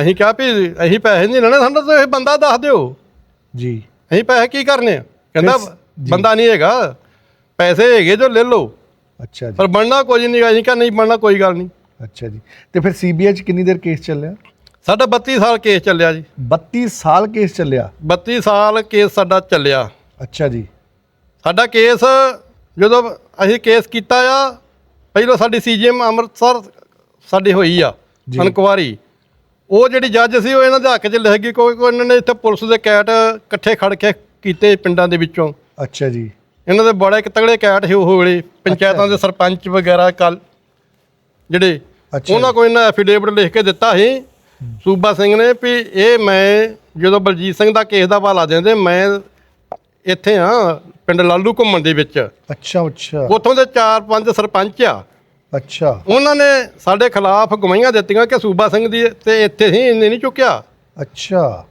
ਅਸੀਂ ਕਿਹਾ ਵੀ ਅਸੀਂ ਪੈਸੇ ਨਹੀਂ ਲੈਣੇ ਸਾਨੂੰ ਤਾਂ ਇਹ ਬੰਦਾ ਦੱਸ ਦਿਓ। ਜੀ। ਅਸੀਂ ਪੈਸੇ ਕੀ ਕਰਨੇ ਆ? ਕਹਿੰਦਾ। ਬੰਦਾ ਨਹੀਂ ਹੈਗਾ। ਪੈਸੇ ਹੈਗੇ ਜੋ ਲੈ ਲਓ। ਅੱਛਾ ਜੀ। ਪਰ ਬਣਨਾ ਕੁਝ ਨਹੀਂ ਅਸੀਂ ਕਿਹਾ ਨਹੀਂ ਬਣਨਾ ਕੋਈ ਗੱਲ ਨਹੀਂ। ਅੱਛਾ ਜੀ। ਤੇ ਫਿਰ ਸੀਬੀਆਈ ਚ ਕਿੰਨੀ ਦੇਰ ਕੇਸ ਚੱਲਿਆ? ਸਾਡਾ 32 ਸਾਲ ਕੇਸ ਚੱਲਿਆ ਜੀ। 32 ਸਾਲ ਕੇਸ ਚੱਲਿਆ? 32 ਸਾਲ ਕੇਸ ਸਾਡਾ ਚੱਲਿਆ। ਅੱਛਾ ਜੀ। ਸਾਡਾ ਕੇਸ ਜਦੋਂ ਅਸੀਂ ਕੇਸ ਕੀਤਾ ਆ ਪਹਿਲਾਂ ਸਾਡੀ ਸੀਜੀਐਮ ਅੰਮ੍ਰਿਤਸਰ ਸਾਡੀ ਹੋਈ ਆ। ਇਨਕੁਆਰੀ ਉਹ ਜਿਹੜੀ ਜੱਜ ਸੀ ਉਹ ਇਹਨਾਂ ਦੇ ਹੱਕ 'ਚ ਲਿਖ ਗਈ ਕੋਈ ਕੋਈ ਇਹਨਾਂ ਨੇ ਇੱਥੇ ਪੁਲਿਸ ਦੇ ਕੈਟ ਇਕੱਠੇ ਖੜ ਕੇ ਕੀਤੇ ਪਿੰਡਾਂ ਦੇ ਵਿੱਚੋਂ। ਅੱਛਾ ਜੀ। ਇਹਨਾਂ ਦੇ ਬੜੇ ਇੱਕ ਤਗੜੇ ਕੈਟ ਸੀ ਉਹ ਵੇਲੇ ਪੰਚਾਇਤਾਂ ਦੇ ਸਰਪੰਚ ਵਗੈਰਾ ਕੱਲ ਜਿਹੜੇ ਉਹਨਾਂ ਕੋਲ ਇਹਨਾਂ ਐਫੀਡੇਵਿਟ ਲਿਖ ਕੇ ਦਿੱਤਾ ਸੀ। ਸੂਬਾ ਸਿੰਘ ਨੇ ਵੀ ਇਹ ਮੈਂ ਜਦੋਂ ਬਲਜੀਤ ਸਿੰਘ ਦਾ ਕੇਸ ਦਾ ਹਵਾਲਾ ਦਿੰਦੇ ਮੈਂ ਇੱਥੇ ਆ ਪਿੰਡ ਲਾਲੂ ਘੁੰਮਣ ਦੇ ਵਿੱਚ। ਅੱਛਾ ਅੱਛਾ। ਉੱਥੋਂ ਦੇ 4-5 ਸਰਪੰਚ ਆ। ਅੱਛਾ। ਉਹਨਾਂ ਨੇ ਸਾਡੇ ਖਿਲਾਫ ਗਵਾਹੀਆਂ ਦਿੱਤੀਆਂ ਕਿ ਸੂਬਾ ਸਿੰਘ ਦੀ ਤੇ ਇੱਥੇ ਹੀ ਇਹਨੇ ਨਹੀਂ ਚੁੱਕਿਆ। ਅੱਛਾ।